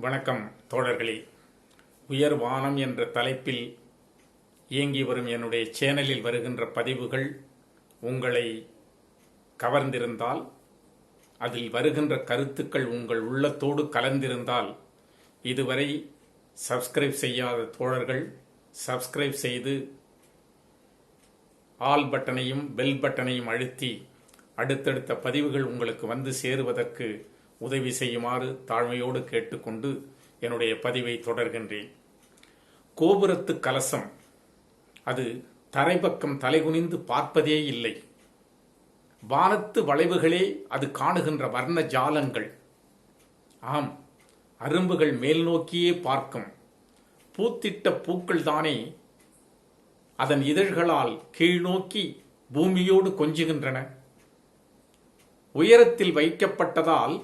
வணக்கம் தோழர்களே. உயர் வானம் என்ற தலைப்பில் இயங்கி வரும் என்னுடைய சேனலில் வருகின்ற பதிவுகள் உங்களை கவர்ந்திருந்தால் அதில் வருகின்ற கருத்துக்கள் உங்கள் உள்ளத்தோடு கலந்திருந்தால் இதுவரை சப்ஸ்கிரைப் செய்யாத தோழர்கள் சப்ஸ்கிரைப் செய்து ஆல் பட்டனையும் பெல் பட்டனையும் அழுத்தி அடுத்தடுத்த பதிவுகள் உங்களுக்கு வந்து சேருவதற்கு உதவி செய்யுமாறு தாழ்மையோடு கேட்டுக்கொண்டு என்னுடைய பதிவை தொடர்கின்றேன். கோபுரத்து கலசம். அது தரைப்பக்கம் தலைகுனிந்து பார்ப்பதே இல்லை. வானத்து வளைவுகளே அது காணுகின்ற வர்ண ஜாலங்கள். ஆம் அரும்புகள் மேல் நோக்கியே பார்க்கும். பூத்திட்ட பூக்கள் தானே அதன் இதழ்களால் கீழ்நோக்கி பூமியோடு கொஞ்சுகின்றன. உயரத்தில் வைக்கப்பட்டதால்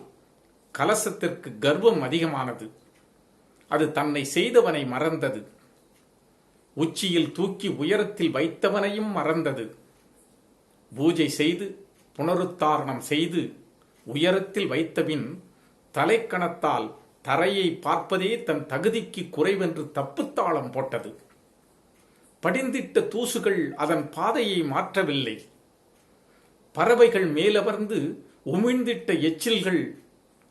கலசத்திற்கு கர்வம் அதிகமானது. அது தன்னை செய்தவனை மறந்தது. உச்சியில் தூக்கி உயரத்தில் வைத்தவனையும் மறந்தது. பூஜை செய்து புனருத்தாரணம் செய்து உயரத்தில் வைத்தபின் தலைக்கணத்தால் தரையை பார்ப்பதே தன் தகுதிக்கு குறைவென்று தப்புத்தாளம் போட்டது. படிந்திட்ட தூசுகள் அதன் பாதையை மாற்றவில்லை. பறவைகள் மேலவர்ந்து உமிழ்ந்திட்ட எச்சில்கள்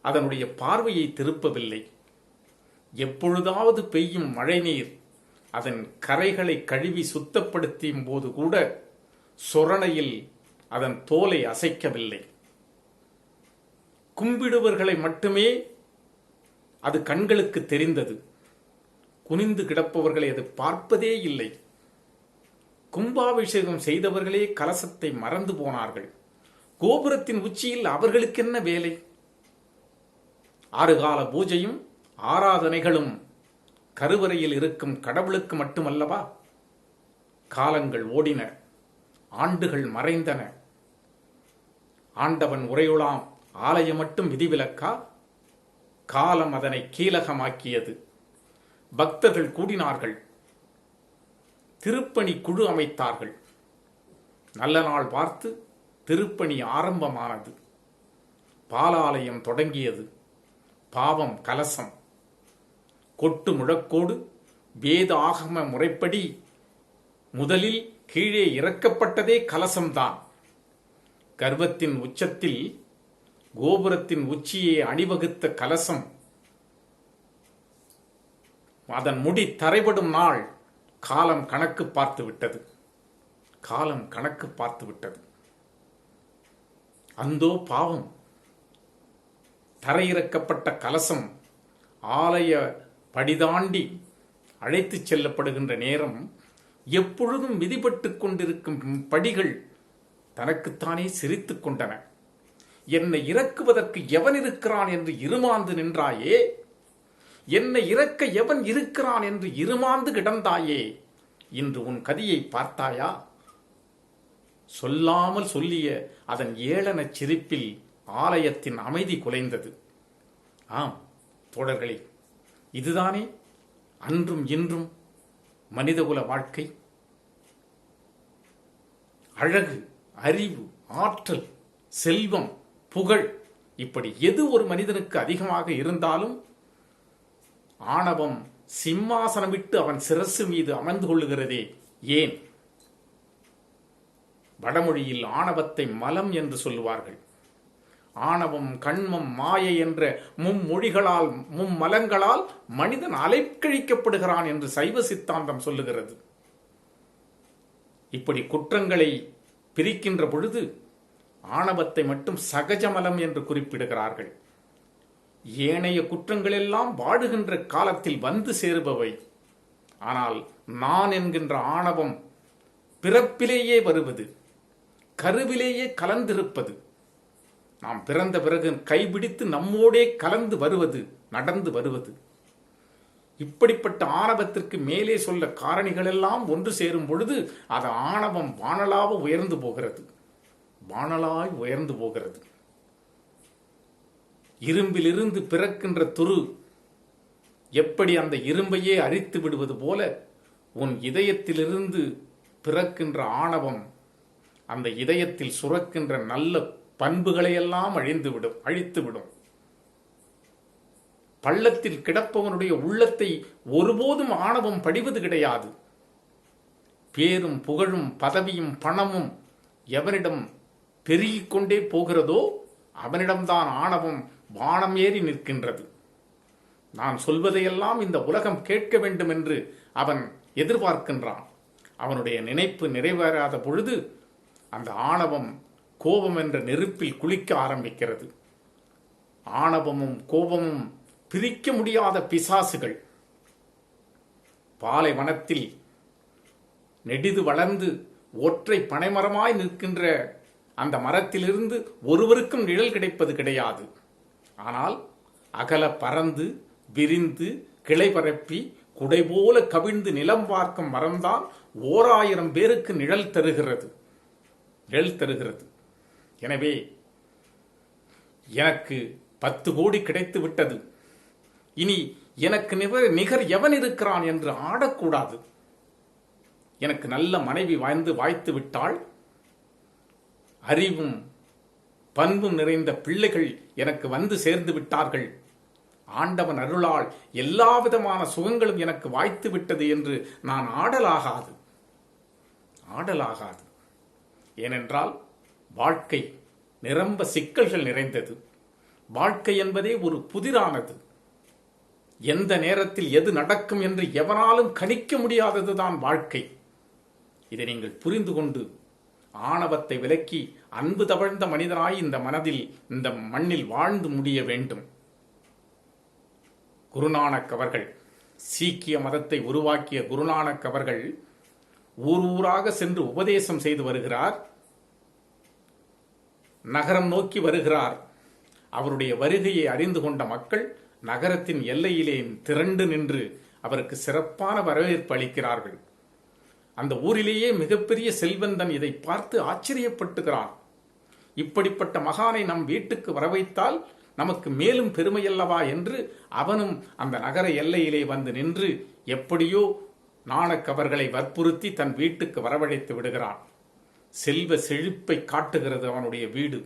அதனுடைய பார்வையை திருப்பவில்லை. எப்பொழுதாவது பெய்யும் மழைநீர் அதன் கரைகளை கழுவி சுத்தப்படுத்தியும் போது கூட சொரணையில் அதன் தோலை அசைக்கவில்லை. கும்பிடுவர்களை மட்டுமே அது கண்களுக்கு தெரிந்தது. குனிந்து கிடப்பவர்களை அது பார்ப்பதே இல்லை. கும்பாபிஷேகம் செய்தவர்களே கலசத்தை மறந்து போனார்கள். கோபுரத்தின் உச்சியில் அவர்களுக்கென்ன வேலை? ஆறுகால பூஜையும் ஆராதனைகளும் கருவறையில் இருக்கும் கடவுளுக்கு மட்டுமல்லவா? காலங்கள் ஓடின ஆண்டுகள் மறைந்தன. ஆண்டவன் உரையுளாம் ஆலயம் மட்டும் விதிவிலக்கா? காலம் அதனை கீலகமாக்கியது. பக்தர்கள் கூடினார்கள். திருப்பணி குழு அமைத்தார்கள். நல்ல நாள் பார்த்து திருப்பணி ஆரம்பமானது. பாலாலயம் தொடங்கியது. பாவம் கலசம். கொட்டு முழக்கோடு வேத ஆகம முறைப்படி முதலில் கீழே இறக்கப்பட்டதே கலசம்தான். கர்வத்தின் உச்சத்தில் கோபுரத்தின் உச்சியை அணிவகுத்த கலசம். அதன் முடி தரைபடும் நாள் காலம் கணக்கு பார்த்து விட்டது. காலம் கணக்கு பார்த்து விட்டது. அந்தோ பாவம். தரையிறக்கப்பட்ட கலசம் ஆலய படிதாண்டி அழைத்துச் செல்லப்படுகின்ற நேரம் எப்பொழுதும் விதிபட்டு கொண்டிருக்கும் படிகள் தனக்குத்தானே சிரித்துக் கொண்டன. என்னை இறக்குவதற்கு எவன் இருக்கிறான் என்று இருமாந்து நின்றாயே? என்னை இறக்க எவன் இருக்கிறான் என்று இருமாந்து கிடந்தாயே? இன்று உன் கதியை பார்த்தாயா? சொல்லாமல் சொல்லிய அதன் ஏளனச் சிரிப்பில் ஆலயத்தின் அமைதி குலைந்தது. ஆம் தோழர்களே இதுதானே அன்றும் இன்றும் மனிதகுல வாழ்க்கை? அழகு அறிவு ஆற்றல் செல்வம் புகழ் இப்படி எது ஒரு மனிதனுக்கு அதிகமாக இருந்தாலும் ஆணவம் சிம்மாசனமிட்டு அவன் சிரசு மீது அமர்ந்து கொள்ளுகிறதே. ஏன்? வடமொழியில் ஆணவத்தை மலம் என்று சொல்லுவார்கள். ஆணவம் கண்மம் மாயை என்ற மும்மொழிகளால் மும்மலங்களால் மனிதன் அலைக்கழிக்கப்படுகிறான் என்று சைவ சித்தாந்தம் சொல்லுகிறது. இப்படி குற்றங்களை பிரிக்கின்ற பொழுது ஆணவத்தை மட்டும் சகஜமலம் என்று குறிப்பிடுகிறார்கள். ஏனைய குற்றங்களெல்லாம் வாடுகின்ற காலத்தில் வந்து சேருபவை. ஆனால் நான் என்கின்ற ஆணவம் பிறப்பிலேயே வருவது கருவிலேயே கலந்திருப்பது. நாம் பிறந்த பிறகு கைபிடித்து நம்மோடே கலந்து வருவது நடந்து வருவது. இப்படிப்பட்ட ஆணவத்திற்கு மேலே சொல்ல காரணிகளெல்லாம் ஒன்று சேரும் பொழுது அது ஆணவம் வானலாக உயர்ந்து போகிறது. வானலாய் உயர்ந்து போகிறது. இரும்பிலிருந்து பிறக்கின்ற துரு எப்படி அந்த இரும்பையே அரித்து விடுவது போல உன் இதயத்திலிருந்து பிறக்கின்ற ஆணவம் அந்த இதயத்தில் சுரக்கின்ற நல்ல பண்புகளையெல்லாம் அழிந்துவிடும் அழித்துவிடும். பள்ளத்தில் கிடப்பவனுடைய உள்ளத்தை ஒருபோதும் ஆணவம் படிவது கிடையாது. பேரும் புகழும் பதவியும் பணமும் எவனிடம் பெருகிக்கொண்டே போகிறதோ அவனிடம்தான் ஆணவம் வானம் ஏறி நிற்கின்றது. நான் சொல்வதையெல்லாம் இந்த உலகம் கேட்க வேண்டும் என்று அவன் எதிர்பார்க்கின்றான். அவனுடைய நினைப்பு நிறைவேறாத பொழுது அந்த ஆணவம் கோபம் என்ற நெருப்பில் குளிக்க ஆரம்பிக்கிறது. ஆணவமும் கோபமும் பிரிக்க முடியாத பிசாசுகள். பாலைவனத்தில் நெடிது வளர்ந்து ஒற்றை பனைமரமாய் நிற்கின்ற அந்த மரத்திலிருந்து ஒருவருக்கும் நிழல் கிடைப்பது கிடையாது. ஆனால் அகல பறந்து விரிந்து கிளை பரப்பி குடை போல கவிழ்ந்து நிலம் பார்க்கும் மரம்தான் ஓர் ஆயிரம் பேருக்கு நிழல் தருகிறது. நிழல் தருகிறது. எனவே எனக்கு பத்து கோடி கிடைத்து விட்டது. இனி எனக்கு நிகர் நிகர் எவன் இருக்கிறான் என்று ஆடக்கூடாது. எனக்கு நல்ல மனைவி வாய்ந்து வாய்த்து விட்டால் அறிவும் பண்பும் நிறைந்த பிள்ளைகள் எனக்கு வந்து சேர்ந்து விட்டார்கள். ஆண்டவன் அருளால் எல்லா விதமான சுகங்களும் எனக்கு வாய்த்து விட்டது என்று நான் ஆடலாகாது. ஆடலாகாது. ஏனென்றால் வாழ்க்கை நிரம்ப சிக்கல்கள் நிறைந்தது. வாழ்க்கை என்பதே ஒரு புதிரானது. எந்த நேரத்தில் எது நடக்கும் என்று எவனாலும் கணிக்க முடியாததுதான் வாழ்க்கை. இதை நீங்கள் புரிந்து கொண்டு ஆணவத்தை விலக்கி அன்பு தவழ்ந்த மனிதனாய் இந்த மனதில் இந்த மண்ணில் வாழ்ந்து முடிய வேண்டும். குருநானக் அவர்கள் சீக்கிய மதத்தை உருவாக்கிய குருநானக் அவர்கள் ஊர் ஊராக சென்று உபதேசம் செய்து வருகிறார். நகரம் நோக்கி வருகிறார். அவருடைய வருகையை அறிந்து கொண்ட மக்கள் நகரத்தின் எல்லையிலே திரண்டு நின்று அவருக்கு சிறப்பான வரவேற்பு அளிக்கிறார்கள். அந்த ஊரிலேயே மிகப்பெரிய செல்வந்தன் இதை பார்த்து ஆச்சரியப்பட்டுகிறான். இப்படிப்பட்ட மகானை நம் வீட்டுக்கு வரவைத்தால் நமக்கு மேலும் பெருமையல்லவா என்று அவனும் அந்த நகர எல்லையிலே வந்து நின்று எப்படியோ நாணக்கவர்களை வற்புறுத்தி தன் வீட்டுக்கு வரவழைத்து விடுகிறான். செல்வ செழிப்பை காட்டுகிறது அவனுடைய வீடு.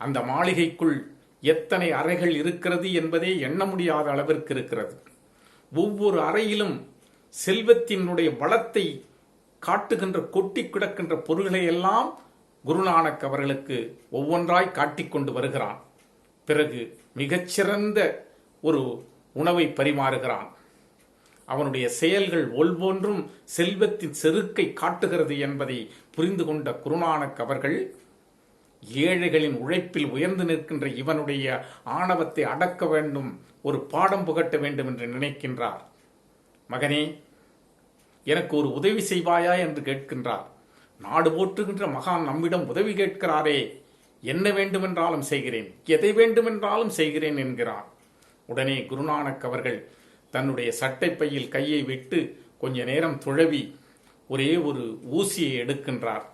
அந்த மாளிகைக்குள் எத்தனை அறைகள் இருக்கிறது என்பதே எண்ண முடியாத அளவிற்கு இருக்கிறது. ஒவ்வொரு அறையிலும் செல்வத்தினுடைய வளத்தை காட்டுகின்ற கொட்டி கிடக்கின்ற பொருள்களை எல்லாம் குருநானக் அவர்களுக்கு ஒவ்வொன்றாய் காட்டிக்கொண்டு வருகிறான். பிறகு மிகச்சிறந்த ஒரு உணவை பரிமாறுகிறான். அவனுடைய செயல்கள் ஒவ்வொன்றும் செல்வத்தின் செருக்கை காட்டுகிறது என்பதை புரிந்து கொண்ட குருநானக் அவர்கள் ஏழைகளின் உழைப்பில் உயர்ந்து நிற்கின்ற இவனுடைய ஆணவத்தை அடக்க வேண்டும் ஒரு பாடம் புகட்ட வேண்டும் என்று நினைக்கின்றார். மகனே எனக்கு ஒரு உதவி செய்வாயா என்று கேட்கின்றார். நாடு போற்றுகின்ற மகான் நம்மிடம் உதவி கேட்கிறாரே என்ன வேண்டுமென்றாலும் செய்கிறேன் எதை வேண்டுமென்றாலும் செய்கிறேன் என்கிறார். உடனே குருநானக் அவர்கள் தன்னுடைய சட்டை பையில் கையை விட்டு கொஞ்ச நேரம் துழவி ஒரே ஒரு ஊசியை எடுக்கின்றார்.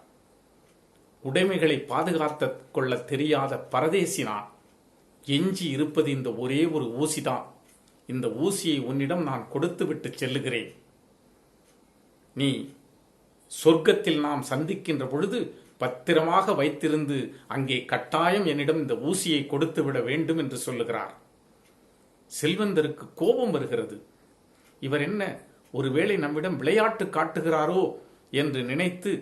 உடைமைகளை பாதுகாத்து கொள்ள தெரியாத பரதேசி நான். எஞ்சி இருப்பது இந்த ஒரே ஒரு ஊசிதான். இந்த ஊசியை உன்னிடம் நான் கொடுத்துவிட்டு செல்லுகிறேன். நீ சொர்க்கத்தில் நாம் சந்திக்கின்ற பொழுது பத்திரமாக வைத்திருந்து அங்கே கட்டாயம் என்னிடம் இந்த ஊசியை கொடுத்து விட வேண்டும் என்று சொல்லுகிறார். செல்வந்தருக்கு கோபம் வருகிறது. இவர் என்ன ஒருவேளை நம்மிடம் விளையாட்டு காட்டுகிறாரோ என்று நினைத்து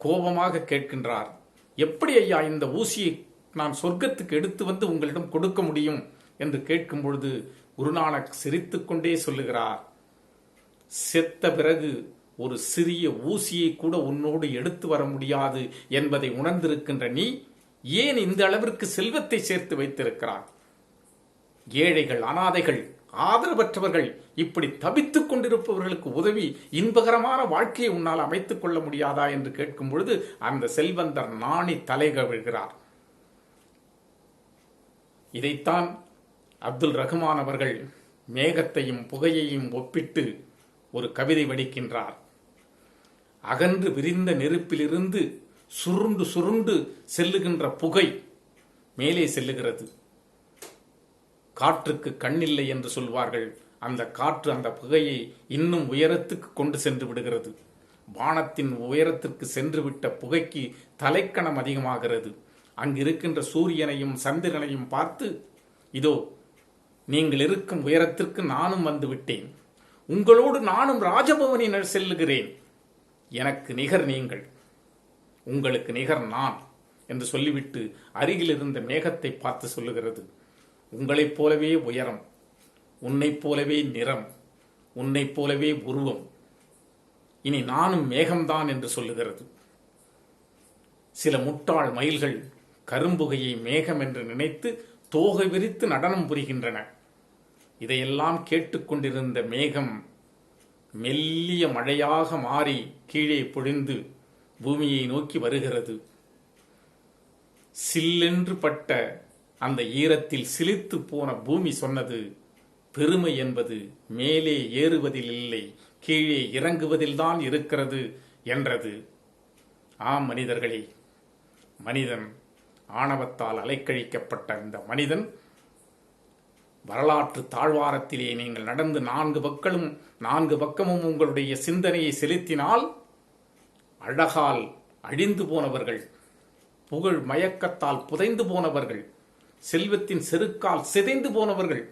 கோபமாக கேட்கின்றார். எப்படி ஐயா இந்த ஊசியை நான் சொர்க்கத்துக்கு எடுத்து வந்து உங்களிடம் கொடுக்க முடியும் என்று கேட்கும் பொழுது குருநானக் சிரித்துக்கொண்டே சொல்லுகிறார். செத்த பிறகு ஒரு சிறிய ஊசியை கூட உன்னோடு எடுத்து வர முடியாது என்பதை உணர்ந்திருக்கின்ற நீ ஏன் இந்த அளவிற்கு செல்வத்தை சேர்த்து வைத்திருக்கிறார் ஏழைகள் அனாதைகள் ஆதரவற்றவர்கள் இப்படி தவித்துக் கொண்டிருப்பவர்களுக்கு உதவி இன்பகரமான வாழ்க்கையை உன்னால் அமைத்துக் கொள்ள முடியாதா என்று கேட்கும் பொழுது அந்த செல்வந்தர் நாணி தலை கவிழ்கிறார். இதைத்தான் அப்துல் ரஹ்மான் அவர்கள் மேகத்தையும் புகையையும் ஒப்பிட்டு ஒரு கவிதை வடிக்கின்றார். அகன்று விரிந்த நெருப்பிலிருந்து சுருண்டு சுருண்டு செல்லுகின்ற புகை மேலே செல்லுகிறது. காற்றுக்கு கண்ணில்லை என்று சொல்வார்கள். அந்த காற்று அந்த புகையை இன்னும் உயரத்துக்கு கொண்டு சென்று விடுகிறது. வானத்தின் உயரத்திற்கு சென்று விட்ட புகைக்கு தலைக்கணம் அதிகமாகிறது. அங்கு இருக்கின்ற சூரியனையும் சந்திரனையும் பார்த்து இதோ நீங்கள் இருக்கும் உயரத்திற்கு நானும் வந்து விட்டேன். உங்களோடு நானும் ராஜபவனில் செல்லுகிறேன். எனக்கு நிகர் நீங்கள். உங்களுக்கு நிகர் நான் என்று சொல்லிவிட்டு அருகில் இருந்த மேகத்தை பார்த்து சொல்லுகிறது. உங்களைப் போலவே உயரம் உன்னைப் போலவே நிறம் உன்னைப் போலவே உருவம். இனி நானும் மேகம்தான் என்று சொல்லுகிறது. சில முட்டாள் மயில்கள் கரும்புகையை மேகம் என்று நினைத்து தோகை விரித்து நடனம் புரிகின்றன. இதையெல்லாம் கேட்டுக்கொண்டிருந்த மேகம் மெல்லிய மழையாக மாறி கீழே பொழிந்து பூமியை நோக்கி வருகிறது. சில்லென்று பட்ட அந்த ஈரத்தில் சிலித்து போன பூமி சொன்னது பெருமை என்பது மேலே ஏறுவதில் இல்லை கீழே இறங்குவதில்தான் இருக்கிறது என்றது. ஆம் மனிதர்களே மனிதன் ஆணவத்தால் அலைக்கழிக்கப்பட்ட இந்த மனிதன் வரலாற்று தாழ்வாரத்திலே நீங்கள் நடந்து நான்கு பக்கமும் நான்கு பக்கமும் உங்களுடைய சிந்தனையை செலுத்தினால் அழகால் அழிந்து போனவர்கள் புகழ் மயக்கத்தால் புதைந்து போனவர்கள் செல்வத்தின் செருக்கால் சிதைந்து போனவர்கள்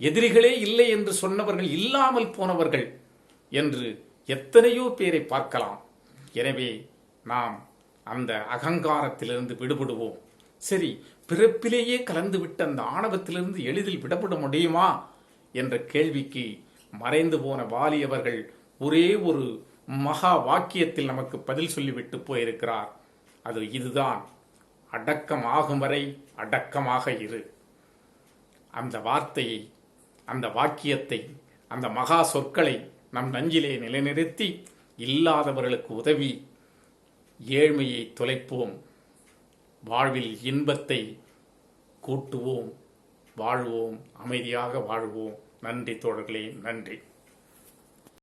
எதிரிகளே இல்லை என்று சொன்னவர்கள் இல்லாமல் போனவர்கள் என்று எத்தனையோ பேரை பார்க்கலாம். எனவே நாம் அந்த அகங்காரத்திலிருந்து விடுபடுவோம். சரி பிறப்பிலேயே கலந்துவிட்ட அந்த ஆணவத்திலிருந்து எளிதில் விடப்பட முடியுமா என்ற கேள்விக்கு மறைந்து போன வாலி அவர்கள் ஒரே ஒரு மகா வாக்கியத்தில் நமக்கு பதில் சொல்லிவிட்டு போயிருக்கிறார். அது இதுதான். அடக்கமாகும் வரை அடக்கமாக இரு. அந்த வார்த்தையை அந்த வாக்கியத்தை அந்த மகா சொற்களை நம் நஞ்சிலே நிலைநிறுத்தி இல்லாதவர்களுக்கு உதவி ஏழ்மையை தொலைப்போம். வாழ்வில் இன்பத்தை கூட்டுவோம். வாழ்வோம். அமைதியாக வாழ்வோம். நன்றி தோழர்களே நன்றி.